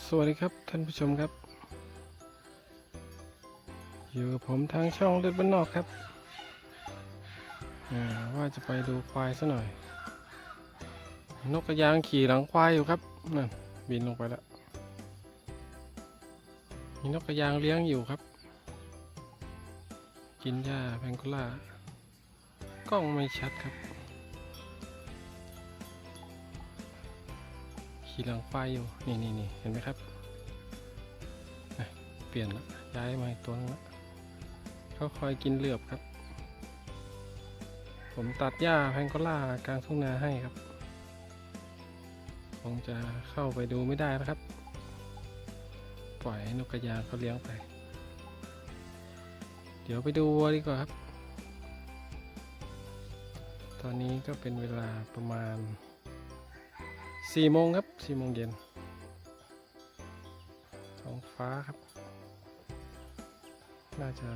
สวัสดีครับท่านผู้ชมครับ อยู่กับผมทางช่องเลือดบ้านนอกครับ ว่าจะไปดูควายซะหน่อย นกกระยางขี่หลังควายอยู่ครับนั่นบินลงไปแล้วมีนกกระยางเลี้ยงอยู่ครับ กินหญ้าแพงโกล่ากล้องไม่ชัดครับ ขี่หลังควายอยู่ นี่นี่นี่เห็นไหมครับ เปลี่ยนละย้ายมาตัวนึงละเขาคอยกินเหลือบครับ ผมตัดหญ้าแพงโกล่ากลางทุ่งนาให้ครับ คงจะเข้าไปดูไม่ได้แล้วครับ ปล่อยให้นกกระยางเขาเลี้ยงไป เดี๋ยวไปดูวัวดีกว่าครับ ตอนนี้ก็เป็นเวลาประมาณ สี่โมงครับสี่โมงเย็นท้องฟ้าครับ น่าจะ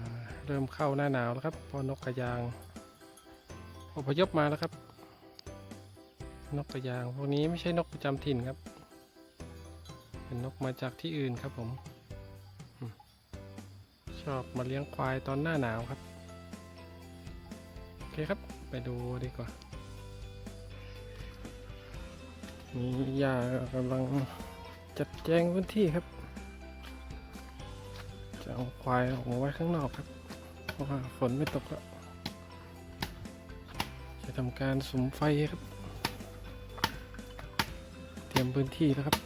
เริ่มเข้าหน้าหนาวแล้วครับพอนกกระยางอพยพมาแล้วครับ นกกระยางพวกนี้ไม่ใช่นกประจำถิ่นครับ เป็นนกมาจากที่อื่นครับผม ชอบมาเลี้ยงควายตอนหน้าหนาวครับ โอเคครับ ไปดูดีกว่า มียากำลังจัดแจงพื้นที่ครับ จะเอาควายออกมาไว้ข้างนอกครับ เพราะว่าฝนไม่ตกแล้วจะทำการสุมไฟครับ เตรียมพื้นที่แล้วครับ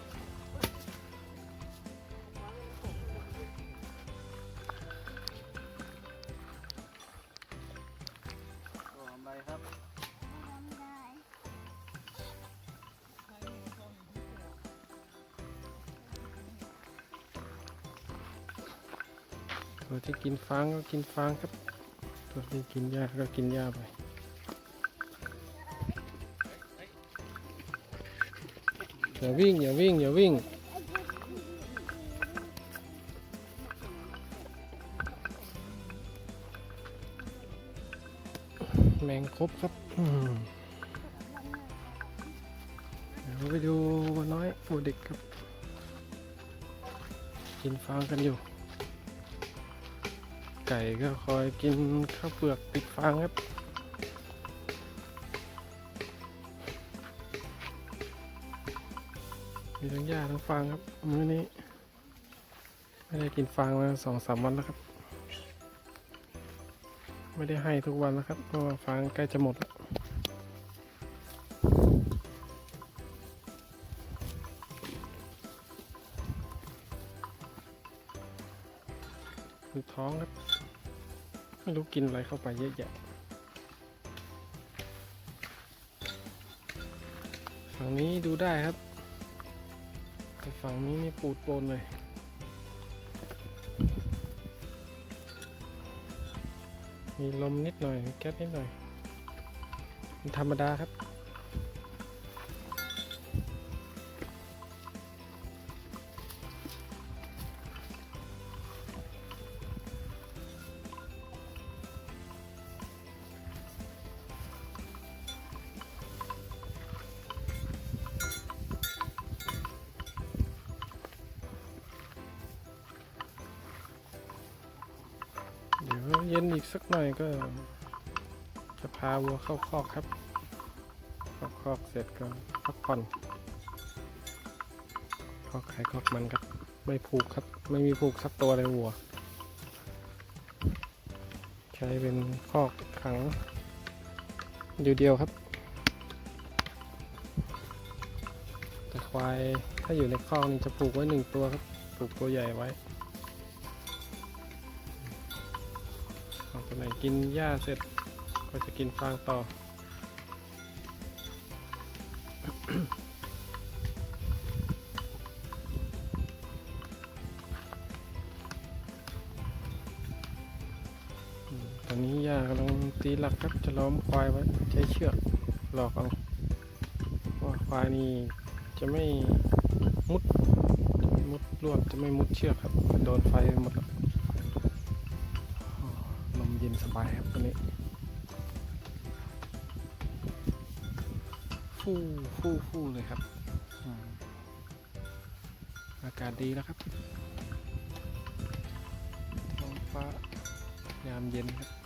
ตัวที่กินฟางก็กินฟางครับ ตัวที่กินหญ้าก็กินหญ้าไปอย่าวิ่งอย่าวิ่งอย่าวิ่งแมงครบครับเดี๋ยวไปดูวัวน้อยวัวเด็กครับ กินฟางกันอยู่ ไก่ก็คอยกินข้าวเปลือกติดฟางครับมีทั้งหญ้าทั้งฟางครับมื้อนี้ ไม่ได้กินฟางมาสองสามวันแล้วครับ ไม่ได้ให้ทุกวันแล้วครับเพราะว่าฟางใกล้จะหมดแล้วดูท้องครับ ไม่รู้กินอะไรเข้าไปเยอะแยะฝั่งนี้ดูได้ครับ แต่ฝั่งนี้นี่ปูดโปนเลยมีลมนิดหน่อย แก๊สนิดหน่อยธรรมดาครับ เย็นอีกสักหน่อยก็ จะพาวัวเข้าคอกครับเข้าคอกเสร็จก็พักผ่อนคอกไข่คอกมันครับ ไม่ผูกครับ ไม่มีผูกสักตัวเลยวัว ใช้เป็นคอกขังเดียวๆครับแต่ควายถ้าอยู่ในคอกนี่จะผูกไว้หนึ่งตัวครับ ผูกตัวใหญ่ไว้ ตัวไหนกินหญ้าเสร็จก็จะกินฟางต่อ ตอนนี้หญ้ากำลังตีหลักครับจะล้อมควายไว้ใช้เชือกหลอกเอาว่าควายนี่จะไม่มุด มุดลวดจะไม่มุดเชือกครับ โดนไฟหมดแล้ว สบายครับตัวนี้ฟูฟูฟูเลยครับอืมอากาศดีแล้วครับท้องฟ้ายามเย็นครับ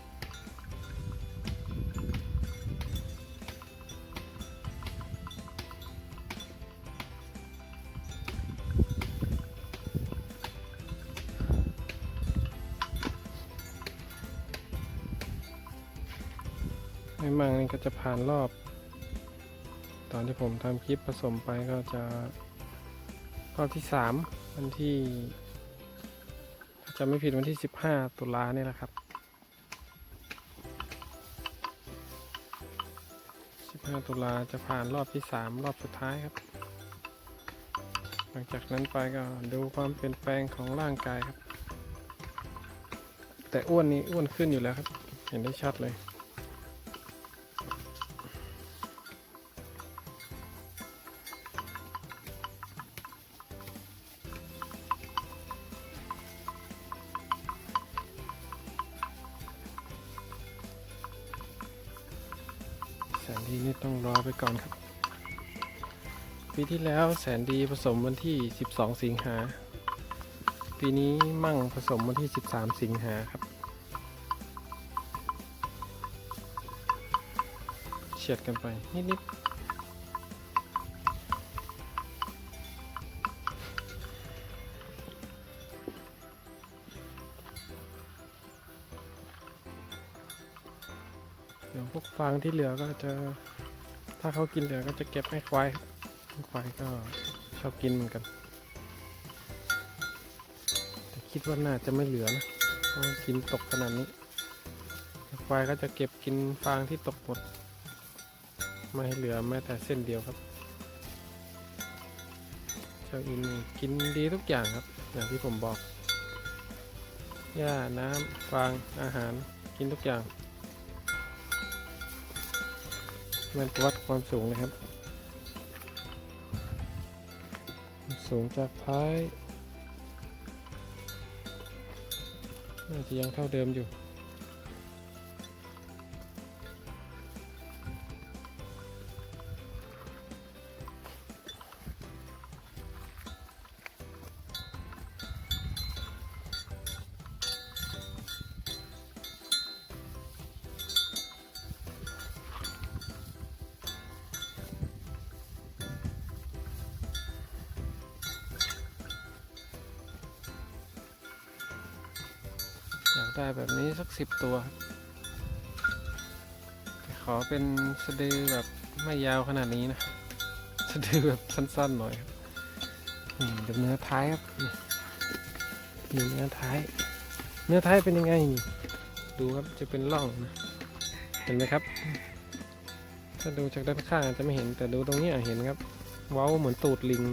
ไม่มากนี่ก็จะผ่านรอบ ตอนที่ผมทำคลิปผสมไปก็จะรอบที่สามวันที่จะไม่ผิดวันที่ 15 ตุลาเนี่ยแหละครับ 15 ตุลาจะผ่านรอบที่ 3 รอบสุดท้ายครับ หลังจากนั้นไปก็ดูความเปลี่ยนแปลงของร่างกายครับ แต่อ้วนนี้อ้วนขึ้นอยู่แล้วครับ เห็นได้ชัดเลย ดีนี่ต้องรอไปก่อนครับ ปีที่แล้วแสนดีผสมวันที่ 12 สิงหา ปีนี้มั่งผสมวันที่ 13 สิงหาครับ เฉียดกันไปนิดๆ พวกฟางที่เหลือก็จะ ถ้าเขากินเหลือก็จะเก็บให้ควายควายก็ชอบกินเหมือนกัน แต่คิดว่าน่าจะไม่เหลือนะเพราะกินตกขนาดนี้ ควายก็จะเก็บกินฟางที่ตกหมดไม่ให้เหลือแม้แต่เส้นเดียวครับเจ้าอินกินดีทุกอย่างครับ อย่างที่ผมบอกหญ้าน้ำฟางอาหารกินทุกอย่าง มันวัดความสูงนะครับ สูงจากท้ายน่าจะยังเท่าเดิมอยู่ ได้แบบนี้สักสิบตัวขอเป็นสะดือแบบไม่ยาวขนาดนี้นะ สะดือแบบสั้นๆหน่อยเดี๋ยวเนื้อท้ายครับนี่นี่เนื้อท้าย เนื้อท้ายเป็นยังไง ดูครับจะเป็นร่องนะ เห็นไหมครับ ถ้าดูจากด้านข้างอาจจะไม่เห็นแต่ดูตรงนี้เห็นครับ เว้าเหมือนตูดลิง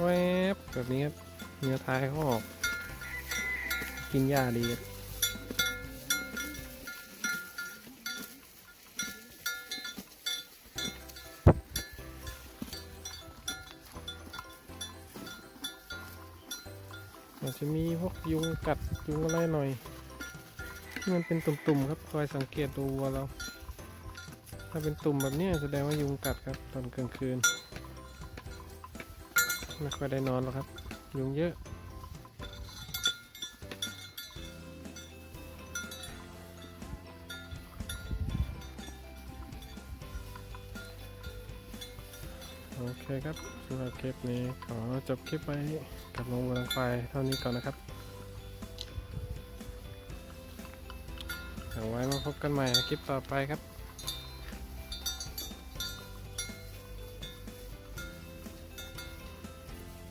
แวบแบบนี้ครับ เนื้อท้ายเขาออก กินหญ้าดีอาจจะมีพวกยุงกัดยุงอะไรหน่อย มันเป็นตุ่มๆครับคอยสังเกตดูวัวเรา ถ้าเป็นตุ่มแบบนี้แสดงว่ายุงกัดครับตอนกลางคืน ไม่ค่อยได้นอนหรอกครับ ยุงเยอะ โอเคครับสำหรับคลิปนี้ขอจบคลิปไว้กับลงเมืองไฟเท่านี้ก่อนนะครับเอาไว้มาพบกันใหม่คลิปต่อไปครับ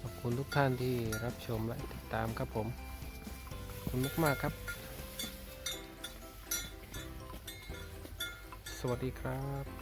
ขอบคุณทุกท่านที่รับชมและติดตามครับผมขอบคุณมากๆครับ สวัสดีครับ